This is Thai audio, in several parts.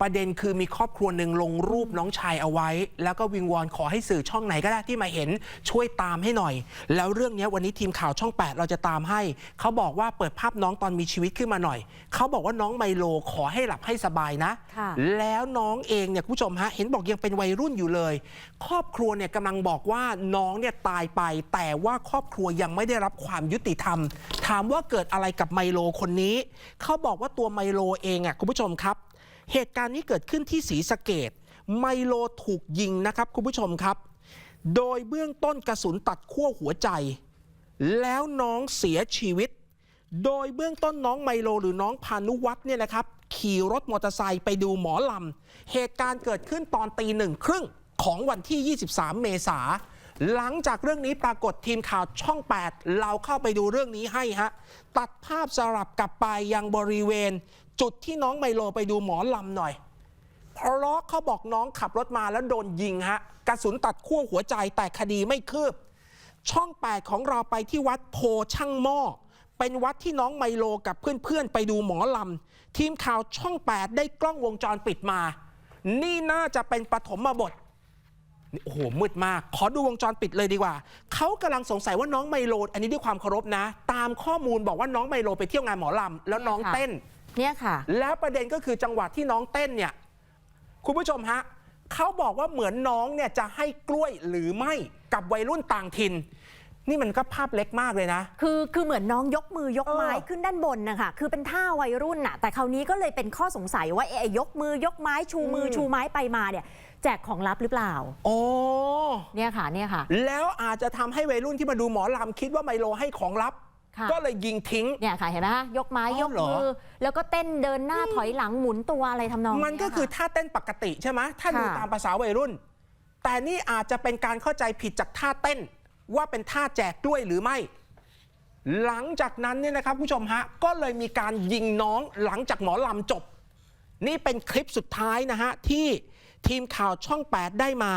ประเด็นคือมีครอบครัวหนึ่งลงรูปน้องชายเอาไว้ แล้วก็วิงวอนขอให้สื่อช่องไหนก็ได้ที่มาเห็นช่วยตามให้หน่อย แล้วเรื่องนี้วันนี้ทีมข่าวช่อง 8 เราจะตามให้ เขาบอกว่าเปิดภาพน้องตอนมีชีวิตขึ้นมาหน่อย เขาบอกว่าน้องไมโลขอให้หลับให้สบายนะค่ะแล้วน้องเองเนี่ยคุณผู้ชมฮะเห็นบอกยังเป็นวัยรุ่นอยู่เลย ครอบครัวเนี่ยกำลังบอกว่าน้องเนี่ยตายไป แต่ว่าครอบครัวยังไม่ได้รับความยุติธรรม ถามว่าเกิดอะไรกับไมโลคนนี้ เขาบอกว่าตัวไมโลเองอะคุณผู้ชมครับ เหตุการณ์นี้เกิดขึ้นที่ศรีสะเกดไมโลถูกยิงนะครับคุณผู้ชมครับ โดยเบื้องต้นกระสุนตัดขั้วหัวใจ แล้วน้องเสียชีวิต โดยเบื้องต้นน้องไมโลหรือน้องพานุวัฒน์เนี่ยนะครับขี่รถมอเตอร์ไซค์ไปดูหมอลำ เหตุการณ์เกิดขึ้นตอนตีหนึ่งครึ่งของวันที่ 23 เมษา หลังจากเรื่องนี้ปรากฏทีมข่าวช่อง 8 เราเข้าไปดูเรื่องนี้ให้ฮะ ตัดภาพสลับกลับไปยังบริเวณ จุดที่น้องไมโลไปดูหมอลำหน่อย เพราะเขาบอกน้องขับรถมาแล้วโดนยิงฮะ กระสุนตัดขั้วหัวใจแต่คดีไม่คืบ ช่อง 8 ของเราไปที่วัดโพช่างหม้อ เป็นวัดที่น้องไมโลกับเพื่อนๆ ไปดูหมอลำ ทีมข่าวช่อง 8 ได้กล้องวงจรปิดมา นี่น่าจะเป็นปฐมบทนี่โอ้โหมืดมาก ขอดูวงจรปิดเลยดีกว่า เขากำลังสงสัยว่าน้องไมโล อันนี้ด้วยความเคารพนะ ตามข้อมูลบอกว่าน้องไมโลไปเที่ยวงานหมอลำแล้วน้องเต้น เนี่ยค่ะ แล้วประเด็นก็คือจังหวะที่น้องเต้นเนี่ย คุณผู้ชมฮะเขาบอกว่าเหมือนน้องเนี่ยจะให้กล้วยหรือไม่กับวัยรุ่นต่างถิ่นนี่มันก็ภาพเล็กมากเลยนะ คือคือเหมือนน้องยกมือยกไม้เออขึ้นด้านบนนะคะคือเป็นท่าวัยรุ่นน่ะ แต่คราวนี้ก็เลยเป็นข้อสงสัยว่าเอะยกมือยกไม้ชูมืออมชูไม้ไปมาเนี่ย แจกของลับหรือเปล่า โอ้เนี่ยค่ะเนี่ยค่ะ แล้วอาจจะทำให้วัยรุ่นที่มาดูหมอลำคิดว่าไมโลให้ของลับค่ะ ก็เลยยิงทิ้ง เนี่ยค่ะเห็นไหมคะยกไม้อ๋อยกเหรอมือ แล้วก็เต้นเดินหน้าถอยหลังหมุนตัวอะไรทำนองมันก็เยคือค่ะท่าเต้นปกติใช่ไหมถ้าดูค่ะตามภาษาวัยรุ่น แต่นี่อาจจะเป็นการเข้าใจผิดจากท่าเต้น ว่าเป็นท่าแจกด้วยหรือไม่ หลังจากนั้นเนี่ยนะครับผู้ชมฮะก็เลยมีการยิงน้องหลังจากหมอลำจบ นี่เป็นคลิปสุดท้ายนะฮะที่ ทีมข่าวช่อง 8 ได้มา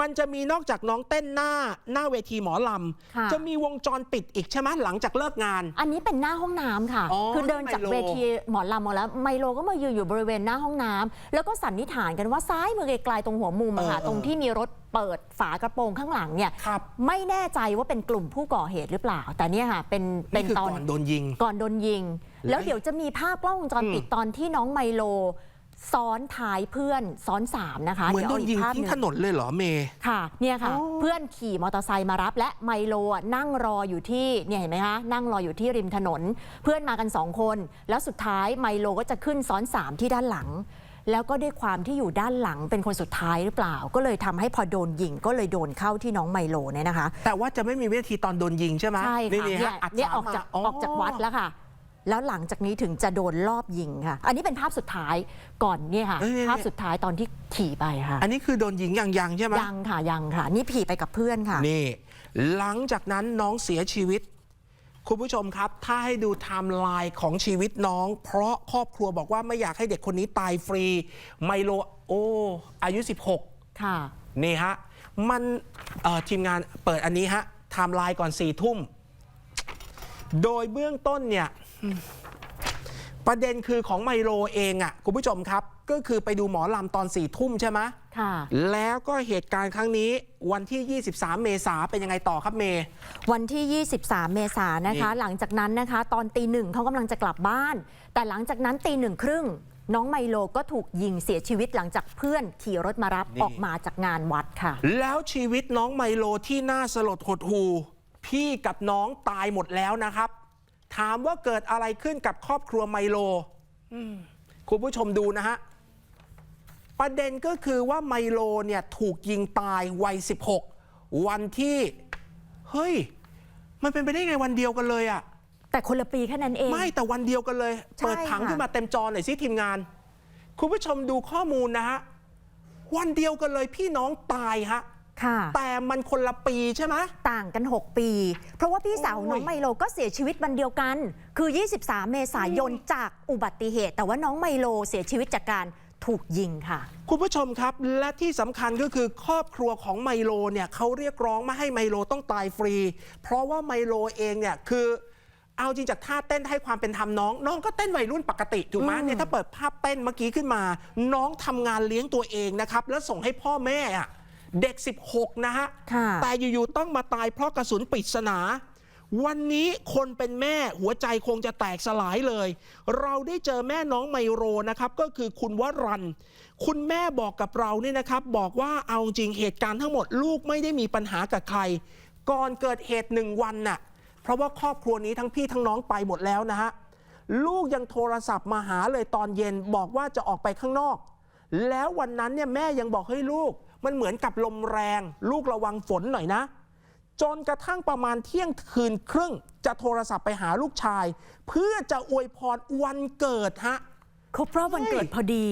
มันจะมีนอกจากน้องเต้นหน้าหน้าเวทีหมอลค่ะำ จะมีวงจรปิดอีกใช่ไหมหลังจากเลิกงาน อันนี้เป็นหน้าห้องน้ำค่ะ อ๋อคือเดินจากไมโล เวทีหมอลำมาแล้วไมโลก็มายืนอยู่บริเวณหน้าห้องน้ำแล้วก็สันนิษฐานกันว่าซ้ายมือไกลๆตรงหัวมุมอะค่ะ เออเออ ตรงที่มีรถเปิดฝากระโปรงข้างหลังเนี่ย ครับไม่แน่ใจว่าเป็นกลุ่มผู้ก่อเหตุหรือเปล่า แต่เนี่ยค่ะเป็นเป็นี่นคือตอนก่อนโดนยิง ก่อนโดนยิง แล้วแล้วเดี๋ยวจะมีภาพกล้องวงจรปิดอืมตอนที่น้องไมโล ซ้อนท้ายเพื่อนซ้อนสามนะคะเหมือนโดเดี๋ยวนเอายิอีงกภาพหทิ้งนึ่งถนนเลยเหรอเมย์ค่ะเนี่ยค่ะอ๋อเพื่อนขี่มอเตอร์ไซค์มารับ และไมโลอะนั่งรออยู่ที่เนี่ยเห็นไหมคะนั่งรออยู่ที่ริมถนน เพื่อนมากันสองคน แล้วสุดท้ายไมโลก็จะขึ้นซ้อนสามที่ด้านหลัง แล้วก็ด้วยความที่อยู่ด้านหลังเป็นคนสุดท้ายหรือเปล่า ก็เลยทำให้พอโดนยิงก็เลยโดนเข้าที่น้องไมโลเนี่ยนะคะ แต่ว่าจะไม่มีวินาทีตอนโดนยิงใช่ไหมใช่นี่ค่ะนี่เนี่ยฮะอัดเนี่ยสามออกจากมาออกจากวัดแล้วค่ะ แล้วหลังจากนี้ถึงจะโดนรอบยิงค่ะ อันนี้เป็นภาพสุดท้ายก่อนเนี่ยค่ะ เอ้ย ภาพสุดท้ายตอนที่ขี่ไปค่ะ อันนี้คือโดนยิงยังยังใช่ไหมยังค่ะยังค่ะ นี่ผีไปกับเพื่อนค่ะ นี่ หลังจากนั้นน้องเสียชีวิต คุณผู้ชมครับ ถ้าให้ดูไทม์ไลน์ของชีวิตน้อง เพราะครอบครัวบอกว่าไม่อยากให้เด็กคนนี้ตายฟรี ไมโลโอ้อายุ 16 ค่ะ นี่ฮะ มันเอ่อทีมงานเปิดอันนี้ฮะไทม์ไลน์ก่อน4ี่ทุ่ม โดยเบื้องต้นเนี่ย ประเด็นคือของไมโลเองอะ่ะคุณผู้ชมครับ ก็คือไปดูหมอลำตอน4ี่ทุ่มใช่ไหมค่ะ แล้วก็เหตุการณ์ครั้งนี้วันที่ 23 เมษาเป็นยังไงต่อครับเมย์ วันที่ 23 เมษายนนะคะ นี่ หลังจากนั้นนะคะ ตอนตีหนึ่งเขากำลังจะกลับบ้าน แต่หลังจากนั้นตีหนึ่งครึ่ง น้องไมโลก็ถูกยิงเสียชีวิตหลังจากเพื่อนขี่รถมารับออกมาจากงานวัดค่ะ แล้วชีวิตน้องไมโลที่น่าสลดหดหูพี่กับน้องตายหมดแล้วนะครับ ถามว่าเกิดอะไรขึ้นกับครอบครัวไมโลอืมคุณผู้ชมดูนะฮะ ประเด็นก็คือว่าไมโลเนี่ยถูกยิงตายวัย 16 วันที่ เฮ้ย มันเป็นไปได้ไงวันเดียวกันเลยอะแต่คนละปีแค่นั้นเอง ไม่แต่วันเดียวกันเลยใช่เปิดผังค่ะขึ้นมาเต็มจอหน่อยสิทีมงาน คุณผู้ชมดูข้อมูลนะฮะ วันเดียวกันเลยพี่น้องตายฮะค่ะ แต่มันคนละปีใช่ไหมต่างกัน 6 ปี เพราะว่าพี่สาวโอ้ยน้องไมโลก็เสียชีวิตวันเดียวกัน คือ 23 เมษายนจากอุบัติเหตุ แต่ว่าน้องไมโลเสียชีวิตจากการถูกยิงค่ะ คุณผู้ชมครับ และที่สำคัญก็คือครอบครัวของไมโลเนี่ยเขาเรียกร้องไม่ให้ไมโลต้องตายฟรี เพราะว่าไมโลเองเนี่ยคือเอาจริงจากท่าเต้นให้ความเป็นธรรมน้อง น้องก็เต้นวัยรุ่นปกติถูกไหมอืมเนี่ยถ้าเปิดภาพเต้นเมื่อกี้ขึ้นมา น้องทำงานเลี้ยงตัวเองนะครับ แล้วส่งให้พ่อแม่อะ เด็ก 16 นะฮะค่ะแต่อยู่ๆต้องมาตายเพราะกระสุนปริศนา วันนี้คนเป็นแม่หัวใจคงจะแตกสลายเลย เราได้เจอแม่น้องไมโรนะครับ ก็คือคุณวรัน คุณแม่บอกกับเราเนี่ยนะครับ บอกว่าเอาจริงเหตุการณ์ทั้งหมดลูกไม่ได้มีปัญหากับใคร ก่อนเกิดเหตุหนึ่งวันน่ะเพราะว่าครอบครัวนี้ทั้งพี่ทั้งน้องไปหมดแล้วนะฮะลูกยังโทรศัพท์มาหาเลยตอนเย็นบอกว่าจะออกไปข้างนอก แล้ววันนั้นเนี่ยแม่ยังบอกเฮ้ยลูก มันเหมือนกับลมแรง ลูกระวังฝนหน่อยนะ จนกระทั่งประมาณเที่ยงคืนครึ่ง จะโทรศัพท์ไปหาลูกชาย เพื่อจะอวยพรวันเกิดฮะครบรอบวันเกิดพอดี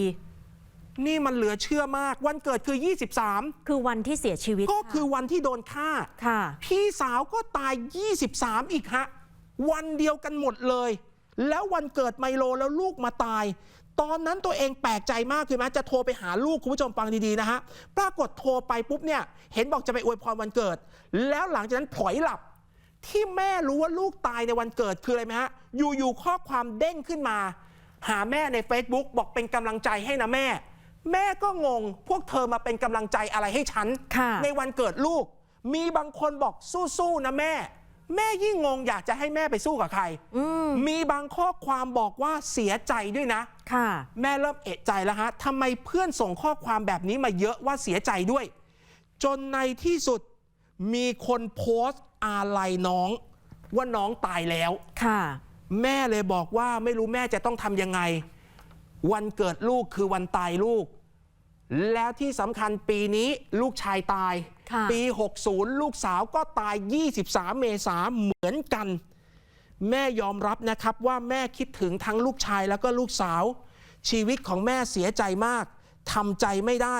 นี่มันเหลือเชื่อมากวันเกิดคือ 23 คือวันที่เสียชีวิตก็คือวันที่โดนฆ่าค่ะ พี่สาวก็ตาย 23 อีกฮะ วันเดียวกันหมดเลย แล้ววันเกิดไมโลแล้วลูกมาตาย ตอนนั้นตัวเองแปลกใจมากคือแม้จะโทรไปหาลูกคุณผู้ชมฟังดีๆนะฮะปรากฏโทรไปปุ๊บเนี่ยเห็นบอกจะไปอวยพรวันเกิด แล้วหลังจากนั้นผลอยหลับ ที่แม่รู้ว่าลูกตายในวันเกิดคืออะไรไหมฮะอยู่ๆข้อความเด้งขึ้นมา หาแม่ใน Facebook บอกเป็นกำลังใจให้นะแม่ แม่ก็งง พวกเธอมาเป็นกำลังใจอะไรให้ฉันค่ะในวันเกิดลูก มีบางคนบอกสู้ๆนะแม่แม่ยิ่งงงอยากจะให้แม่ไปสู้กับใครอืมมีบางข้อความบอกว่าเสียใจด้วยนะ ค่ะแม่เริ่มเอะใจแล้วฮะทำไมเพื่อนส่งข้อความแบบนี้มาเยอะว่าเสียใจด้วย จนในที่สุดมีคนโพสต์อาลัยน้องว่าน้องตายแล้ว ค่ะ แม่เลยบอกว่าไม่รู้แม่จะต้องทำยังไง วันเกิดลูกคือวันตายลูก แล้วที่สำคัญปีนี้ลูกชายตาย ค่ะ ปี 60 ลูกสาวก็ตาย 23 เมษาเหมือนกัน แม่ยอมรับนะครับว่าแม่คิดถึงทั้งลูกชายแล้วก็ลูกสาว ชีวิตของแม่เสียใจมากทำใจไม่ได้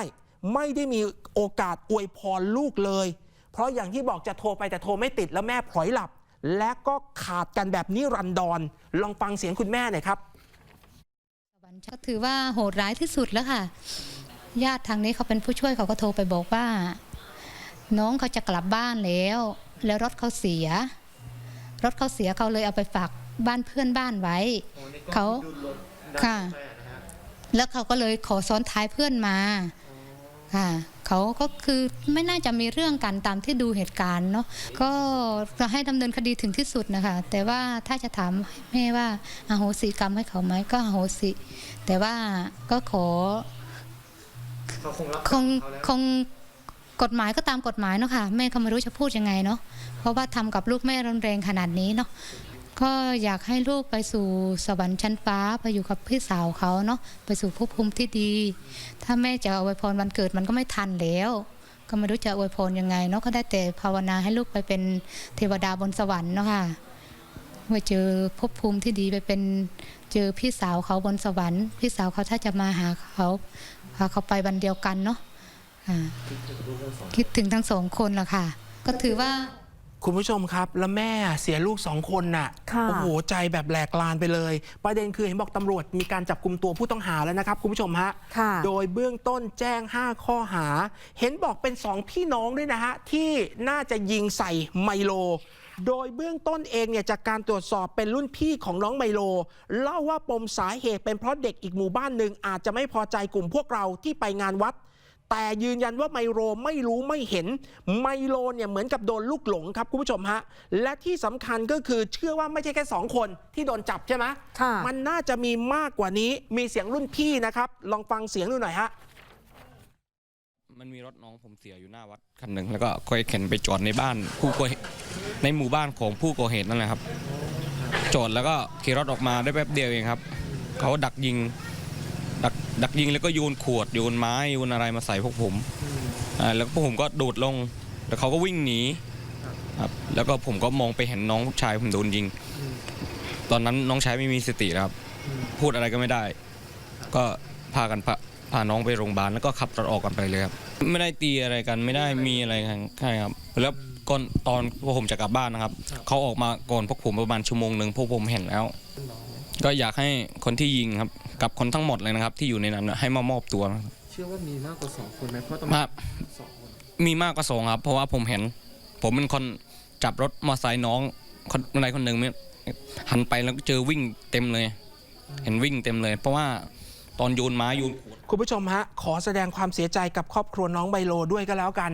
ไม่ได้มีโอกาสอวยพรลูกเลย เพราะอย่างที่บอกจะโทรไปแต่โทรไม่ติดแล้วแม่พลอยหลับ และก็ขาดกันแบบนิรันดรลองฟังเสียงคุณแม่หน่อยครับวรรค์ก็ถือว่าโหดร้ายที่สุดแล้วค่ะ ญาติทางนี้เขาเป็นผู้ช่วยเขาก็โทรไปบอกว่า น้องเขาจะกลับบ้านแล้ว แล้วรถเขาเสีย รถเขาเสียเขาเลยเอาไปฝากบ้านเพื่อนบ้านไว้ เขาค่ะ แล้วเขาก็เลยขอซ้อนท้ายเพื่อนมาค่ะเขาก็คือไม่น่าจะมีเรื่องกันตามที่ดูเหตุการณ์เนาะก็จะให้ดำเนินคดีถึงที่สุดนะคะ แต่ว่าถ้าจะถามแม่ว่าอาโหสิกรรมให้เขาไหมก็อาโหสิ แต่ว่าก็ขอเขาคงรับคงเขาแล้วคง กฎหมายก็ตามกฎหมายเนาะค่ะแม่ก็ไม่รู้จะพูดยังไงเนาะเพราะว่าทำกับลูกแม่รุนแรงขนาดนี้เนาะก็อยากให้ลูกไปสู่สวรรค์ชั้นฟ้าไปอยู่กับพี่สาวเขาเนาะไปสู่ภพภูมิที่ดี ถ้าแม่จะอวยพรวันเกิดมันก็ไม่ทันแล้ว ก็ไม่รู้จะอวยพรยังไงเนาะก็ได้แต่ภาวนาให้ลูกไปเป็นเทวดาบนสวรรค์เนาะค่ะไปเจอภพภูมิที่ดีไปเป็นเจอพี่สาวเขาบนสวรรค์ พี่สาวเขาถ้าจะมาหาเขาพาเขาไปวันเดียวกันเนาะ คิดถึงทั้งสองคนละค่ะ ก็ถือว่า คุณผู้ชมครับ แล้วแม่เสียลูกสองคนน่ะค่ะโอ้โหใจแบบแหลกลานไปเลย ประเด็นคือเห็นบอกตำรวจมีการจับกลุ่มตัวผู้ต้องหาแล้วนะครับ คุณผู้ชมฮะค่ะโดยเบื้องต้นแจ้ง 5 ข้อหา เห็นบอกเป็น2พี่น้องด้วยนะฮะ ที่น่าจะยิงใส่ไมโลโดยเบื้องต้นเองเนี่ยจากการตรวจสอบเป็นรุ่นพี่ของน้องไมโล เล่าว่าปมสาเหตุเป็นเพราะเด็กอีกหมู่บ้านหนึ่งอาจจะไม่พอใจกลุ่มพวกเราที่ไปงานวัด แต่ยืนยันว่าไมโลไม่รู้ไม่เห็น ไมโลเนี่ยเหมือนกับโดนลูกหลงครับคุณผู้ชมฮะ และที่สำคัญก็คือเชื่อว่าไม่ใช่แค่สองคนที่โดนจับใช่ไหมค่ะมันน่าจะมีมากกว่านี้ มีเสียงรุ่นพี่นะครับ ลองฟังเสียงดูหน่อยฮะ มันมีรถน้องผมเสียอยู่หน้าวัดคันหนึ่งแล้วก็ค่อยเข็นไปจอดในบ้านผู้ก่อเหตุในหมู่บ้านของผู้ก่อเหตุนั่นแหละครับจอดแล้วก็ขี่รถออกมาได้แป๊บเดียวเองครับ เขาดักยิง ดักดักยิงแล้วก็โยนขวดโยนไม้โยนอะไรมาใส่พวกผมอ่าแล้วพวกผมก็โดดลงแล้วเขาก็วิ่งหนีครับแล้วก็ผมก็มองไปเห็นน้องชายผมโดนยิง ตอนนั้นน้องชายไม่มีสติครับ พูดอะไรก็ไม่ได้ ก็พากันพาพาน้องไปโรงพยาบาลแล้วก็ขับรถออกกันไปเลยครับไม่ได้ตีอะไรกันไม่ได้มีอะไรกันใช่ครับ แล้วก่อนตอนพวกผมจะกลับบ้านนะครับเขาออกมาก่อนพวกผมประมาณชั่วโมงหนึ่งพวกผมเห็นแล้ว ก็อยากให้คนที่ยิงครับกับคนทั้งหมดเลยนะครับ ที่อยู่ในนั้นน่ะให้มามอบตัวนะครับเชื่อว่ามีมากกว่าสองคนไหมเพราะตำรวมาจสองคนมีมากกว่าสองครับ เพราะว่าผมเห็น ผมเป็นคนจับรถมอเตอร์ไซค์น้องคนใดคนหนึ่งหันไปแล้วก็เจอวิ่งเต็มเลย เห็นวิ่งเต็มเลย เพราะว่าตอนโยนไม้โยนขวด คุณผู้ชมฮะ ขอแสดงความเสียใจกับครอบครัวน้องไมโลด้วยก็แล้วกัน